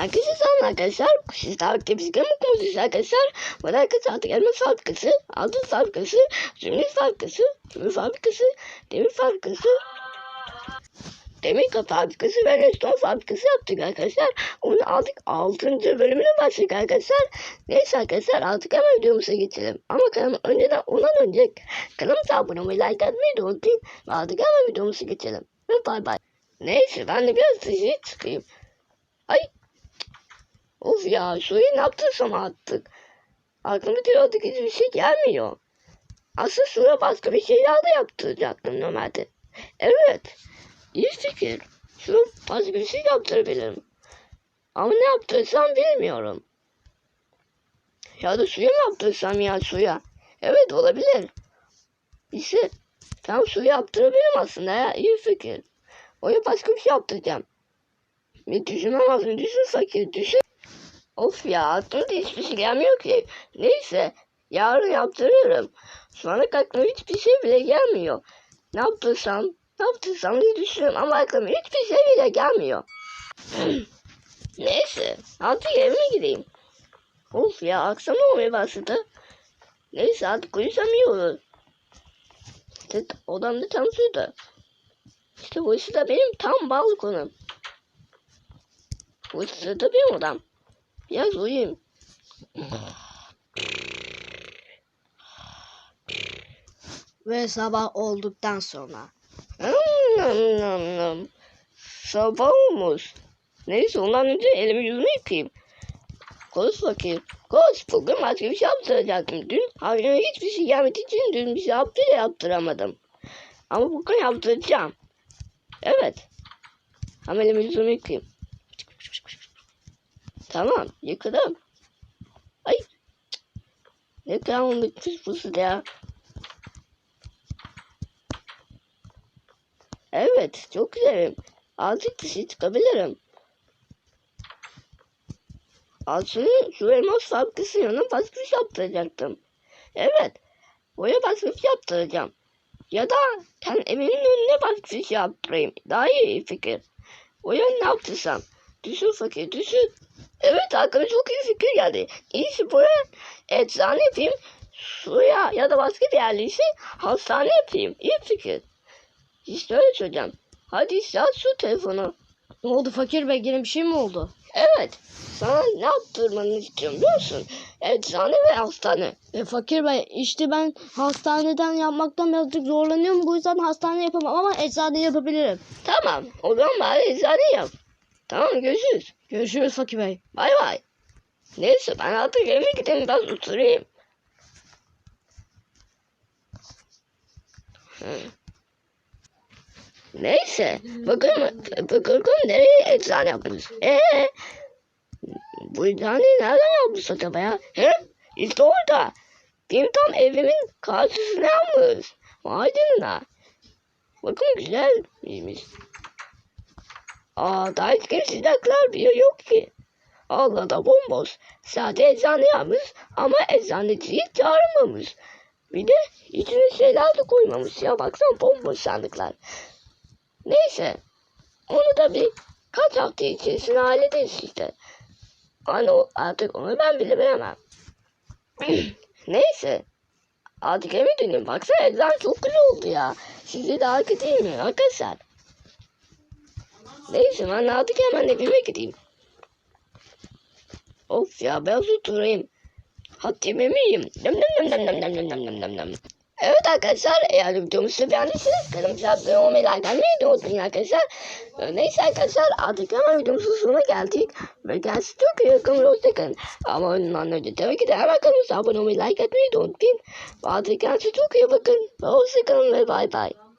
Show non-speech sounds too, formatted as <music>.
Herkese selam arkadaşlar. Siz takipçisi mutlu musunuz arkadaşlar? Bu da arkadaşlar artık elma fabrikası, altın fabrikası, zümrüt fabrikası, kömür fabrikası, demir fabrikası, demir fabrikası ve restoran fabrikası yaptık arkadaşlar. Onun artık 6. bölümüne başladık arkadaşlar. Neyse arkadaşlar artık hemen videomuza geçelim. Ama kanalıma önceden ondan önce kanalımıza abone olmayı like atmayı da unutmayın. Artık hemen videomuza geçelim. Ve bay bay. Neyse ben de biraz dışarı çıkayım. Ay Of ya suyu ne yaptıysam attık. Aklıma diyorduk hiçbir şey gelmiyor. Asıl suya başka bir şeyler de yaptıracaktım normalde. Evet. iyi fikir. Şu başka bir şey yaptırabilirim. Ama ne yaptırsam bilmiyorum. Ya da suya mı yaptırsam ya suya? Evet olabilir. İşte tam suyu yaptırabilirim aslında ya. iyi fikir. Oraya başka bir şey yaptıracağım. Bir düşünmem lazım. Düşün fakir düşün. Of ya aklıma da hiçbir şey gelmiyor ki. Neyse yarın yaptırırım. Şu ana aklıma hiçbir şey bile gelmiyor. Ne yaptırsam ne yaptırsam diye düşünüyorum ama aklıma hiçbir şey bile gelmiyor. <clears throat> Neyse artık evime gideyim. Of ya akşam olmaya başladı. Neyse artık uyusam iyi olur. İşte odamda çalışıyordu. İşte burası da benim tam balkonum. Burası da benim odam. Biraz uyuyayım. Ve sabah olduktan sonra. Sabah olmuş. Neyse ondan önce elimi yüzümü yıkayayım. Koş bakayım. Koş. Bugün başka bir şey yaptıracaktım. Dün hayır hiçbir şey gelmediği için dün bir şey yaptı da yaptıramadım. Ama bugün yaptıracağım. Evet. Ama elimi yüzümü yıkayayım. Tamam yıkadım. Ay. Ne karanlık pusu ya. Evet çok güzelim. Artık dışarı çıkabilirim. Aslında elmas fabrikası yanına şey yaptıracaktım. Evet. Oraya şey yaptıracağım. Ya da kendi evimin önüne şey yaptırayım. Daha iyi fikir. Oraya ne yaptırsam? Düşün fakir düşün. Evet aklıma çok iyi fikir geldi. İyisi buraya eczane yapayım. Suya ya da başka bir yerliyse hastane yapayım. İyi fikir. İşte öyle söyleyeceğim. Hadi işte aç şu telefonu. Ne oldu fakir bey yine bir şey mi oldu? Evet. Sana ne yaptırmanı istiyorum biliyor musun? Eczane ve hastane. E, fakir bey işte ben hastaneden yapmaktan birazcık zorlanıyorum. Bu yüzden hastane yapamam ama eczane yapabilirim. Tamam. O zaman bari eczane yap. Tamam görüşürüz. Görüşürüz fakir bey. Bay bay. Neyse ben artık eve gideyim biraz oturayım. Neyse. Bakın bakın nereye eczane yapmış. Eee? Bu eczaneyi nereden yapmış acaba ya? He? İşte orada. Benim tam evimin karşısına yapmış. Vay canına. Bakın güzel miymiş. Aa daha hiç kimsizlikler bile yok ki. Allah da bomboş. Sadece eczane yapmış ama eczaneciyi çağırmamış. Bir de içine şeyler de koymamış ya baksana bomboş sandıklar. Neyse. Onu da bir kaç hafta içerisinde hallederiz işte. Hani artık onu ben bile bilemem. <clears throat> Neyse. Artık eve döneyim. Baksana eczane çok güzel oldu ya. Sizi de harika değil mi arkadaşlar? Neyse ben artık hemen evime gideyim. Of ya biraz oturayım. Hadi yemeğimi yiyeyim. Nem nem nem nem nem nem nem nem nem nem. Evet arkadaşlar eğer videomuzu beğendiyseniz kanalımıza abone olmayı like atmayı unutmayın arkadaşlar. Ee, Neyse arkadaşlar artık hemen videomuzun sonuna geldik. Ve kendinize çok ve hoşçakalın. Ama ondan önce tabii ki de hemen kanalımıza abone olmayı like atmayı unutmayın. Artık kendinize çok iyi bakın. Hoşçakalın ve bay bay.